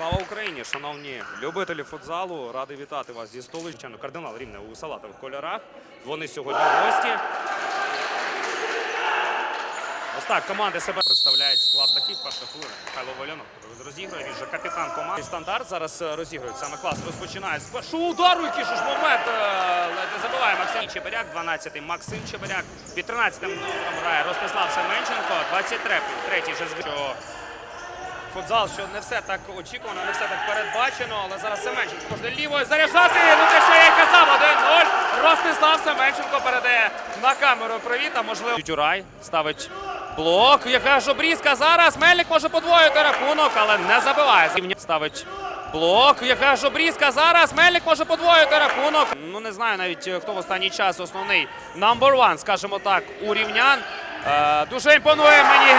Україні, шановні любителі футзалу, радий вітати вас зі. Звичайно, Кардинал Рівне у салатових кольорах. Вони сьогодні гості. Ось так команди себе представляють склад такий. Перша хвилина. Михайло Валянов розігрує. Він же капітан команди. Стандарт зараз е, розігрують. Саме клас розпочинає з першого удару. Же ж момент. е, Не забиває Максим Чебиряк, 12-й Максим Чебиряк. Під 13-м грає Ростислав Семенченко, 23-й. Третій вже звичайно. Футзал, що не все так очікувано, не все так передбачено, але зараз Семенченко може лівою заряджати. Ну те, що я й казав, 1-0. Ростислав Семенченко передає на камеру привіт, а можливо. Тютюрай ставить блок. Яка ж обрізка зараз. Мельник може подвоїти рахунок, але не забиває. Ставить блок. Яка ж обрізка зараз. Мельник може подвоїти рахунок. Ну не знаю навіть е, хто в останній час основний number one, скажімо так, у рівнян. Е, дуже імпонує мені.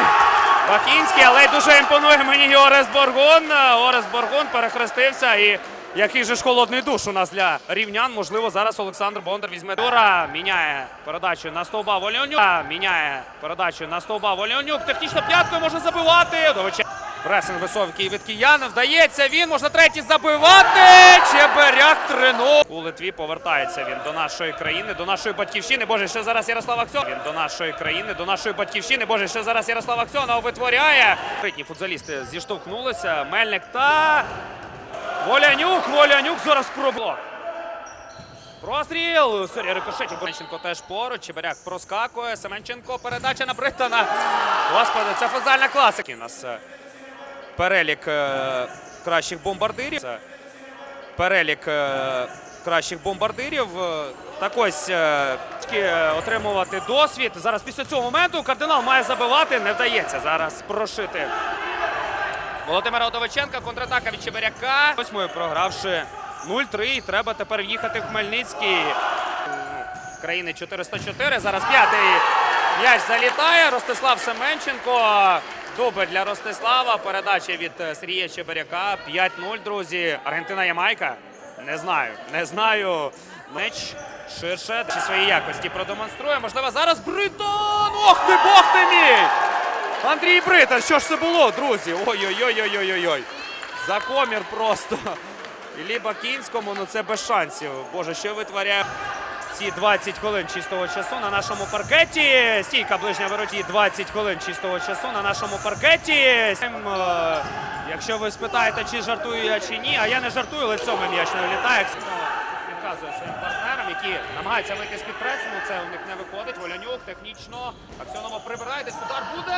Бакінський, але дуже імпонує мені Орес Боргон. Орес Боргон перехрестився і який же ж холодний душ у нас для рівнян. Можливо, зараз Олександр Бондар візьме Дура. Міняє передачу на стовба Вольонюк. Міняє передачу на стовба Вольонюк. Технічно п'яткою може забивати. Довича- Пресинг високий від киян. Вдається він. Можна третій забивати. Чеберяк 3-0. У Литві повертається він до нашої країни, до нашої батьківщини. Боже, ще зараз Ярослав Аксьонов. Він до нашої країни, до нашої батьківщини. Боже, ще зараз Ярослав Аксьонов витворяє. Бритні футзалісти зіштовхнулися. Мельник та Волянюк. Волянюк зараз пробував. Простріл! Сергій Рикошетів. Семенченко теж поруч. Чебиряк проскакує. Семенченко передача на Бриттона. Господи, це футзальна класика. У нас е, перелік е, кращих бомбардирів. Перелік е, кращих бомбардирів. Е, Так ось отримувати досвід. Зараз після цього моменту кардинал має забивати. Не вдається зараз прошити. Володимира Одовиченка, контратака від Чебиряка. Восьмою програвши 0-3. Треба тепер їхати в Хмельницький. Країни 404. Зараз п'ятий м'яч залітає. Ростислав Семенченко. Дубль для Ростислава. Передача від е, Сергія Чебиряка. 5-0, друзі. Аргентина Ямайка. Не знаю. Не знаю. Меч ширше. Чи свої якості продемонструє. Можливо, зараз Бритон! Ох ти, бог ти мій! Андрій Бритер, що ж це було, друзі? Ой-ой-ой-ой-ой-ой. За комір просто. Іллі Бакінському, ну це без шансів. Боже, що витворяє ці 20 хвилин чистого часу на нашому паркеті. Стійка ближня вороті 20 хвилин чистого часу на нашому паркеті. Е, Якщо ви спитаєте, чи жартую я чи ні, а я не жартую, лицьом м'яч не влітає. Підказує своїм партнерам, які намагаються вийти з-під пресингу. Це у них не виходить. Волянюк технічно. Аксьонова прибирає, десь удар буде.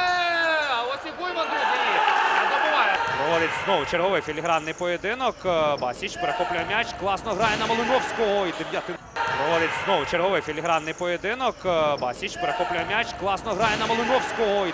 А ось і Гуйман, друзі. Добуває. Проводить знову черговий філігранний поєдинок. Е, Басіч перехоплює м'яч. Класно грає на Малиновського. І дев'ятий. Проводить знову черговий філігранний поєдинок. Е, Басіч перехоплює м'яч. Класно грає на Малиновського. І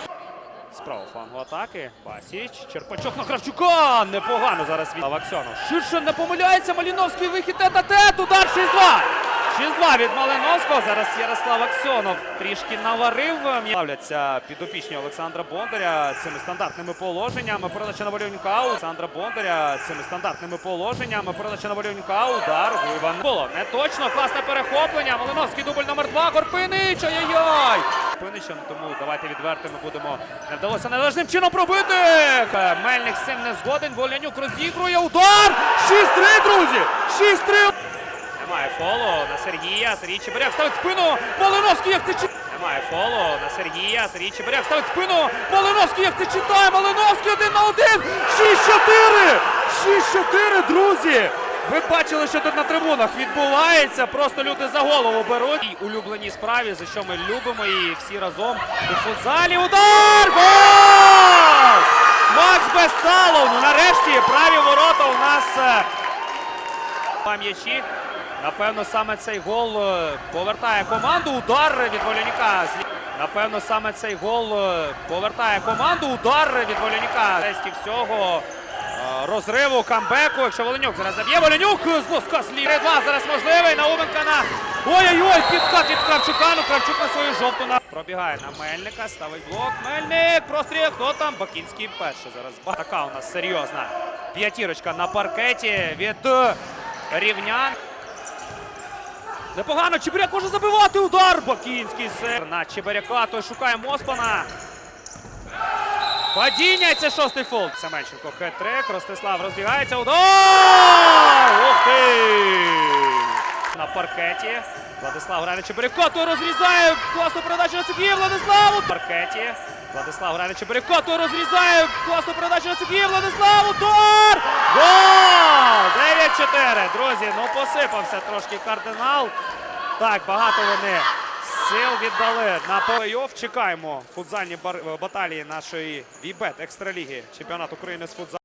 Справа флангу атаки. Басіч. Черпачок на Кравчука. Непогано зараз від Аксьонов. Ширше не помиляється. Маліновський вихід тет-а-тет. Удар 6-2. 6-2 від Малиновського. Зараз Ярослав Аксьонов трішки наварив. Ставляться підопічні Олександра Бондаря цими стандартними положеннями. Передача на Валюнька. Олександра Бондаря цими стандартними положеннями. Передача на Валюнька. Удар. Гуйван. Було не точно. Класне перехоплення. Малиновський дубль номер 2. Горпинич. Ай-яй-яй. Горпинича, ну, тому давайте відвертими будемо. Не вдалося належним чином пробити. Мельник з цим не згоден. Волянюк розігрує. Удар. 6-3, друзі. 6-3. Немає фолу на Сергія. Сергій Чебиряк ставить спину. Малиновський, як це чи... Немає фолу на Сергія. Сергій Чебиряк ставить спину. Малиновський, як це читає. Малиновський один на один. 6-4. 6-4, друзі. Ви бачили, що тут на трибунах відбувається. Просто люди за голову беруть. І улюбленій справі, за що ми любимо її всі разом у футзалі. Удар! Гол! Макс Бесалов. Ну нарешті праві ворота у нас. е, Два м'ячі. Напевно, саме цей гол е, повертає команду. Удар від Воляніка. Напевно, саме цей гол е, повертає команду. Удар від Воляніка. Тесті всього е, розриву, камбеку. Якщо Воленюк зараз заб'є, Воленюк з носка слід. 3-2 зараз можливий. Науменка на... Ой-ой-ой, підкат від Кравчука. Ну, Кравчук на свою жовту. на- Пробігає на Мельника, ставить блок. Мельник, простріл. Хто там? Бакінський перший зараз. Така у нас серйозна п'ятірочка на паркеті від рівнян. Непогано, Чебиряк може забивати удар. Бакінський сер на Чебиряка. Той шукає Моспана. Падіння, це шостий фол. Семенченко хет-трик, Ростислав розбігається. Удар! Ух ти! На паркеті. Владислав грає на Чебурякоту, розрізає. Класну передачу на Сергія Владиславу. Паркеті. Владислав грає на Чебурякоту, розрізає. Класну передачу на Сергія Владислав, Удар! Гол! 9-4. Друзі, ну посипався трошки кардинал. Так, багато вони сил віддали на плей-офф. Чекаємо футзальні баталії нашої Вібет екстраліги. Чемпіонат України з футзалу.